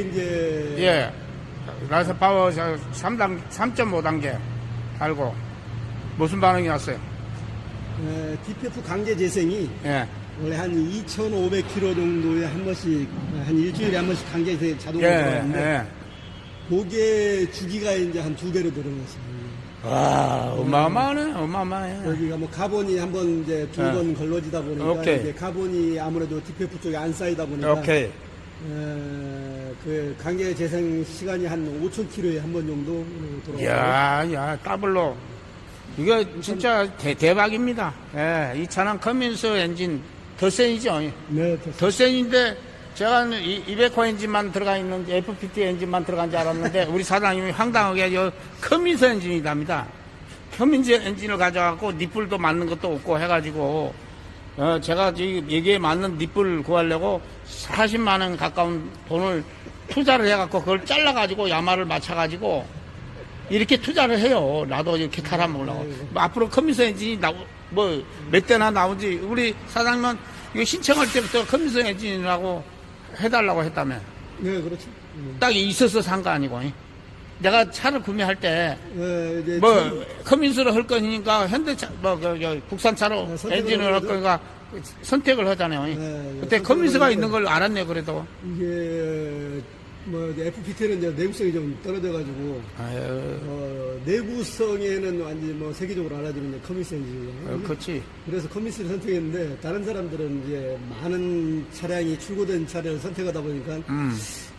이제 예. 라서 파워 3단, 3.5단계 달고 무슨 반응이 왔어요? 어, DPF 강제 재생이 예. 원래 한 2,500km 정도에 한 번씩 한 일주일에 한 번씩 강제 재생 자동으로 예. 들어가는데 예. 그게 주기가 이제 한 두 배로 늘어났습니다. 와, 어마어마하네, 어마어마해. 여기가 뭐 카본이 한번 이제 두 예. 번 걸러지다 보니까 오케이. 이제 카본이 아무래도 DPF 쪽에 안 쌓이다 보니까 오케이. 어, 그 강제 재생 시간이 한 5,000km에 한 번 정도 돌아가요. 야, 야, 더블로. 이거 진짜 대, 대박입니다. 예, 이 차는 커민스 엔진 더 센이죠. 네, 됐습니다. 더 센인데 제가 200호 엔진만 들어가 있는 FPT 엔진만 들어간 줄 알았는데 우리 사장님이 황당하게 저 커민스 엔진이랍니다. 커민스 엔진을 가져갖고 니뿔도 맞는 것도 없고 해가지고 어, 제가 지금 여기에 맞는 니뿔 구하려고 40만 원 가까운 돈을 투자를 해갖고 그걸 잘라가지고 야마를 맞춰가지고 이렇게 투자를 해요. 나도 이렇게 타라먹으려고. 뭐 앞으로 커미서 엔진이 나오, 뭐, 몇 대나 나오지. 우리 사장님은 이거 신청할 때부터 커미서 엔진이라고 해달라고 했다며. 네, 그렇죠. 음. 딱 있어서 산 거 아니고. 내가 차를 구매할 때, 네, 이제 뭐, 참- 커민스를 할 거니까 현대차, 뭐, 그, 저, 국산차로 네, 선택을 엔진을 할 하거든. 거니까 선택을 하잖아요. 네, 그때 선택을 커민스가 하니까. 있는 걸 알았네, 그래도. 이게 뭐 FPT는 이제 내구성이 좀 떨어져가지고 아유, 어, 내구성에는 완전 뭐 세계적으로 알아주는 이제 커미스 엔진이에요. 어, 그렇지. 그래서 커미스를 선택했는데 다른 사람들은 이제 많은 차량이 출고된 차량을 선택하다 보니까 음,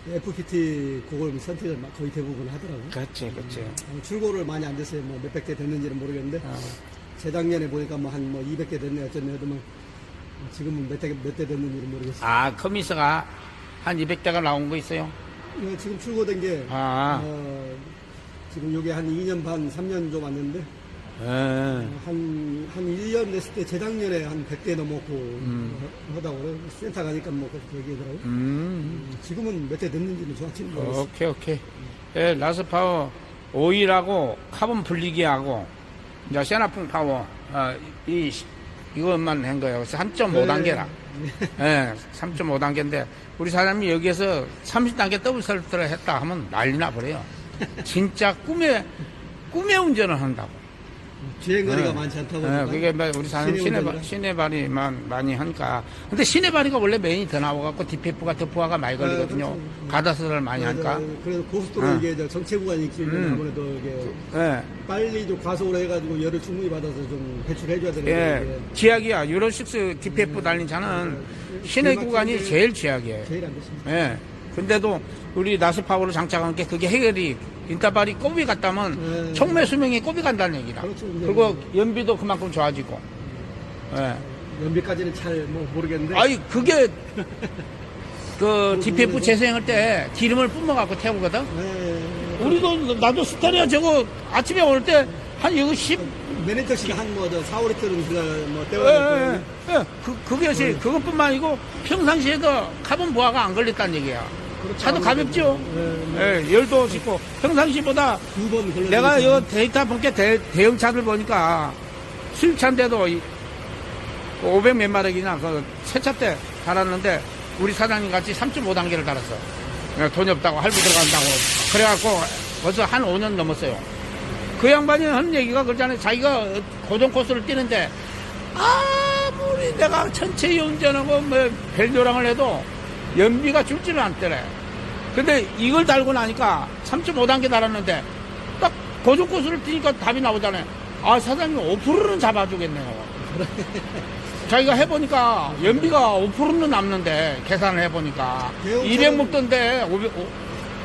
FPT 그걸 선택을 막 거의 대부분 하더라고요. 그렇지, 그렇지. 어, 출고를 많이 안 됐어요. 뭐 몇백 대 됐는지는 모르겠는데 어. 재작년에 보니까 뭐 한뭐 200대 됐네 어쨌네 해도 뭐 지금은 몇 대 몇 대 됐는지는 모르겠어요. 아, 커민스가 한 200대가 나온 거 있어요? 어, 지금 출고된 게 아. 어, 지금 요게 한 2년 반, 3년 좀 왔는데 예. 한, 한 1년 됐을 때 재작년에 한 100대 넘었고 음. 하- 하다고 그래요. 센터 가니까 뭐 그렇게 얘기하더라고요. 음, 지금은 몇 대 됐는지는 정확히는 모르겠어요. 오케이, 오케이. 예, 라스 파워 오일하고 카본 분리기하고, 이제 세나풍 파워, 어, 이, 이것만 한 거예요. 그래서 3.5 단계라. 예, 3.5 단계인데, 우리 사장님이 여기에서 30 단계 더블 설트를 했다 하면 난리 나 버려요. 진짜 꿈에, 꿈에 운전을 한다고. 주행거리가 네. 많지 않다 예, 보니까 그게 뭐 우리 시내 시내바. 시내발이만 많이 하니까. 근데 시내발이가 원래 메인이 더 나와갖고 디페프가 더 부하가 많이 걸리거든요. 그렇죠. 가다스를 많이 하니까. 그래서, 고속도로 어. 이게 저 정체 구간이 있기 때문에 음. 아무래도 이게 예. 빨리 좀 과속으로 해가지고 열을 충분히 받아서 좀 배출해줘야 되는데 예, 지약이야. 유로6 DPF 달린 차는 시내 구간이 제일 지약이에요. 제일 안 됐습니다. 예. 근데도 우리 나스파워로 장착한 게 그게 해결이 인터발이 꼬비 갔다면 네. 총매 수명이 꼬비 간다는 얘기다. 그렇죠. 그리고 연비도 그만큼 좋아지고. 예. 연비까지는 잘 뭐 모르겠는데 아이 그게 그 DPF 재생할 때 기름을 뿜어갖고 태우거든. 네. 우리도 나도 스타리아 저거 아침에 올 때한 이거 10 매니저씨가 한뭐저 4, 5리터는 그가 뭐 예, 떼어야 예, 될 예. 그, 그것이, 그것뿐만 아니고 평상시에도 카본 부하가 안 걸렸다는 얘기야. 차도 가볍죠? 네, 예, 열도 쉽고. 평상시보다 두번 걸려. 내가 이 데이터 본게 대형 차들 보니까 수입차인데도 500 몇 마력이나 그 세차 때 달았는데 우리 사장님 같이 3.5 단계를 달았어. 예, 돈이 없다고 할부 들어간다고. 그래갖고 벌써 한 5년 넘었어요. 그 양반이 하는 얘기가 그러잖아요. 자기가 고정 코스를 뛰는데 아무리 내가 천천히 운전하고 뭐 벨조랑을 해도 연비가 줄지를 않더래. 근데 이걸 달고 나니까 3.5단계 달았는데 딱 코스를 뛰니까 답이 나오잖아요. 아 사장님 5%는 잡아주겠네요. 자기가 해보니까 연비가 5%는 남는데 계산을 해보니까 대형 200 차는- 먹던데 500,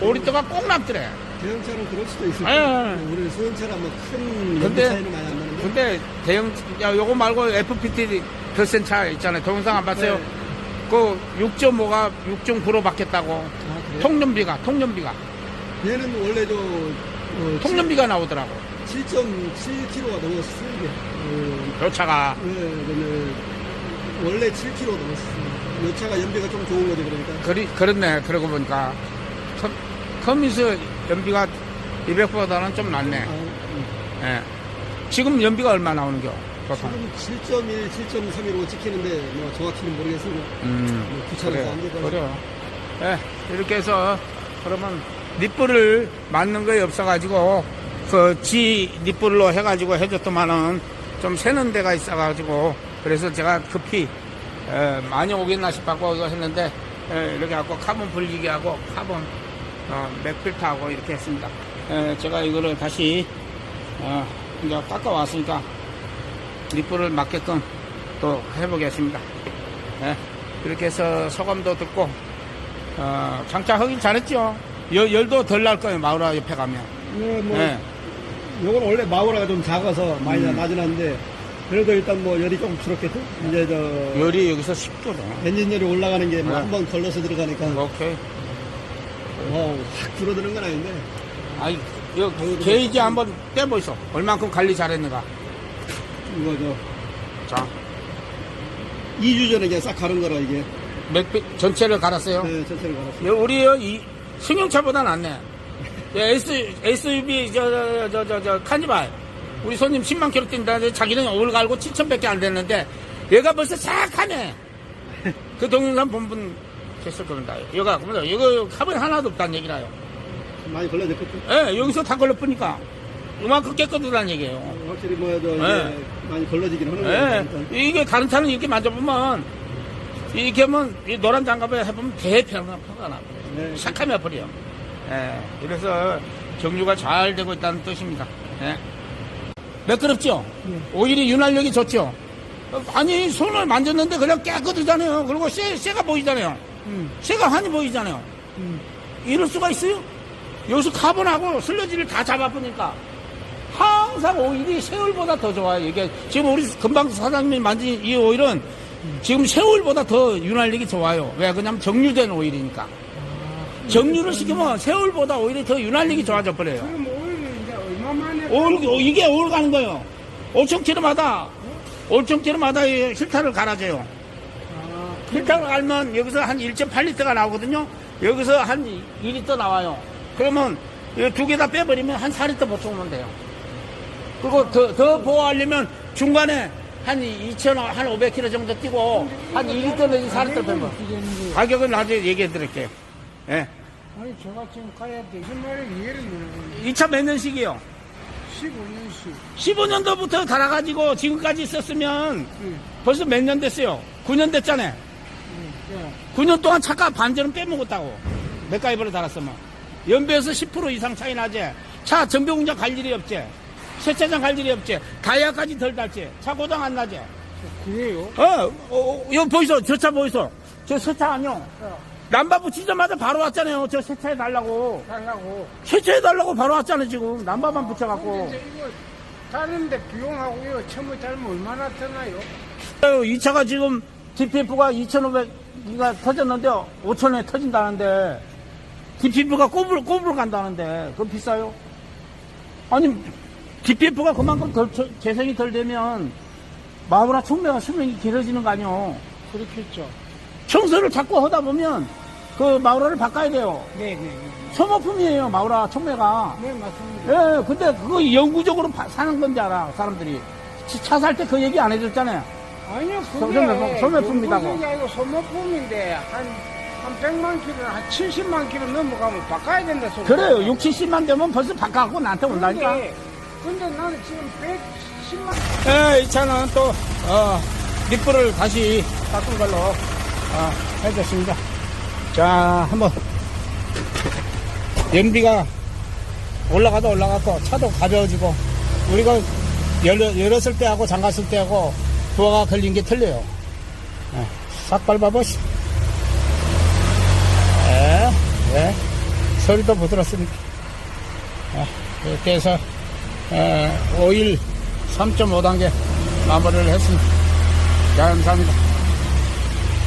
5리터가 꼭 남더래. 대형차는 그럴 수도 있을 예, 거예요. 예. 우리는 소형차랑 뭐큰 근데- 차이는 많이 안 나는데. 근데 대형 야 요거 말고 FPT 더센차 있잖아요. 동영상 안 봤어요? 네. 그 6.5가 6.9로 바뀌었다고. 아, 그래요? 통연비가 통연비가 얘는 원래 저 어, 통연비가 나오더라고. 7.7kg가 넘었어요. 이게. 어, 요 차가 네, 원래 7kg 넘었어요. 이 차가 연비가 좀 좋은 거죠, 그러니까. 그리 그렇네. 그러고 보니까 컴, 커미스 연비가 200보다는 좀 낫네. 아, 음. 예. 지금 연비가 얼마 나오는겨? 지금 7.1, 7.3이라고 찍히는데 뭐 정확히는 모르겠어요. 음. 뭐 귀찮아서. 안 되더라고요. 그래요. 예. 이렇게 해서 그러면 닛불을 맞는 거에 없어가지고 그지 닛불로 해가지고 해줬더만은 좀 새는 데가 있어가지고 그래서 제가 급히 에, 많이 오겠나 싶었고 이거 했는데 에, 이렇게 갖고 카본 불리기 하고 카본 어, 맥필터하고 이렇게 했습니다. 에, 제가 이거를 다시 어, 이제 깎아 왔으니까 닛불을 맞게끔 또 해보겠습니다. 예, 그렇게 해서 소감도 듣고 어, 장착하긴 잘했죠. 열, 열도 덜 날 거예요. 마우라 옆에 가면. 네, 뭐 예. 요건 원래 마우라가 좀 작아서 많이 음. 나지는데 그래도 일단 뭐 열이 조금 줄었겠죠? 이제 저 열이 여기서 10도로. 엔진 열이 올라가는 게뭐 네. 한번 걸러서 들어가니까 오케이. 뭐확 줄어드는 건 아닌데 아이, 요 게이지 한번 떼보이소. 얼만큼 관리 잘했는가. 이거 저 자, 2주 전에 그냥 싹 가른 거라 이게 맥 전체를 갈았어요. 네, 전체를 갈았어요. 요, 우리 요 이, 승용차보다 낫네. 예, S, SUV, 저, 저, 저, 저, 저, 카니발. 우리 손님 10만 킬로 뛴다는데 자기는 올 갈고 7천밖에 안 됐는데 얘가 벌써 싹 하네. 그 동영상 본분 계실 겁니다. 얘가, 뭐냐, 이거 카본 하나도 없다는 얘기라요. 많이 걸려졌겠죠? 예, 여기서 다 걸러보니까 이만큼 깨끗하다는 얘기예요. 확실히 뭐저 이제 네. 많이 걸러지긴 하는 거예요. 예, 일단. 이게 다른 차는 이렇게 만져보면 이렇게 하면 이 노란 장갑에 해보면 대평화가 나. 네. 샥하며 버려. 예, 그래서 정류가 잘 되고 있다는 뜻입니다. 예. 매끄럽죠? 오일이 윤활력이 좋죠? 어, 아니, 손을 만졌는데 그냥 깨끗하잖아요. 그리고 쇠, 쇠가 보이잖아요. 음, 쇠가 환히 보이잖아요. 음. 이럴 수가 있어요? 여기서 카본하고 슬러지를 다 잡아보니까 항상 오일이 세월보다 더 좋아요. 이게 지금 우리 금방 사장님이 만진 이 오일은 지금 세월보다 더 윤활력이 좋아요. 왜? 그냐면 정류된 오일이니까. 정류를 시키면 세월보다 오일이 더 윤활력이 좋아져 버려요. 그럼 오일은 이제 얼마 만에 올, 어, 이게 올 가는 거예요. 5천 킬로마다, 5천 킬로마다 이 실타를 갈아줘요. 아, 실타를 갈면 여기서 한 1.8리터가 나오거든요. 여기서 한 2리터 나와요. 그러면 두 개 다 빼버리면 한 4리터 보충하면 돼요. 그리고 더, 더 보호하려면 중간에 한 2,000, 한 500km 정도 뛰고 한 2리터 내지 4리터 빼면. 어떻게 되는지. 가격은 나중에 얘기해 드릴게요. 예. 아니 제가 지금 가야 되지 말을 이해를 못하고 이차몇 년식이요? 15년씩 15년도부터 달아가지고 지금까지 썼으면 응, 벌써 몇 년 됐어요? 9년 됐잖아요. 응, 예. 9년 동안 차가 반절은 빼먹었다고. 맥가이버를 달았으면. 연비에서 10% 이상 차이 나지. 차 정비 공장 갈 일이 없지. 세차장 갈 일이 없지. 가야까지 덜 달지. 차 고장 안 나지. 그래요? 어, 어, 어, 여기 보이소? 저 차 보이소? 저 세차 아니요? 남바 붙이자마자 바로 왔잖아요. 저 세차해 달라고. 달라고 세차해 달라고 바로 왔잖아요, 지금. 남바만 붙여갖고. 근데 이거 다른데 비용하고요 처음에 달면 얼마나 드나요? 어, 이 차가 지금 DPF가 2,500가 터졌는데 5,000원에 터진다는데 DPF가 꼬불 꼬불 간다는데 그거 비싸요? 아니 DPF가 그만큼 덜 처- 재생이 덜 되면 마구라 총매가 수명이 길어지는 거 아니요? 그렇겠죠 청소를 자꾸 하다 보면 그 마우라를 바꿔야 돼요. 네네 소모품이에요 마우라 총매가. 네 맞습니다 예, 근데 그거 영구적으로 파- 사는 건지 알아 사람들이. 차 살 때 그 얘기 안 해줬잖아요. 아니요 소매품, 그게 소매품이라고. 아니고 소모품인데 한, 한 100만 킬로 한 70만 킬로 넘어가면 바꿔야 된다 소리 그래요. 6, 70만 되면 벌써 바꿔갖고 나한테 온다니까. 근데, 근데 나는 지금 110만 예, 이 차는 또, 어, 립불을 다시 바꾼 걸로, 어, 해줬습니다. 자, 한번, 연비가 올라가도 올라갔고, 차도 가벼워지고, 우리가 열, 열었을 때하고 잠갔을 때하고, 부하가 걸린 게 틀려요. 예, 싹 밟아보시. 예, 예. 소리도 부드럽습니다. 예, 이렇게 해서, 에, 오일 3.5단계 마무리를 했습니다. 자, 감사합니다.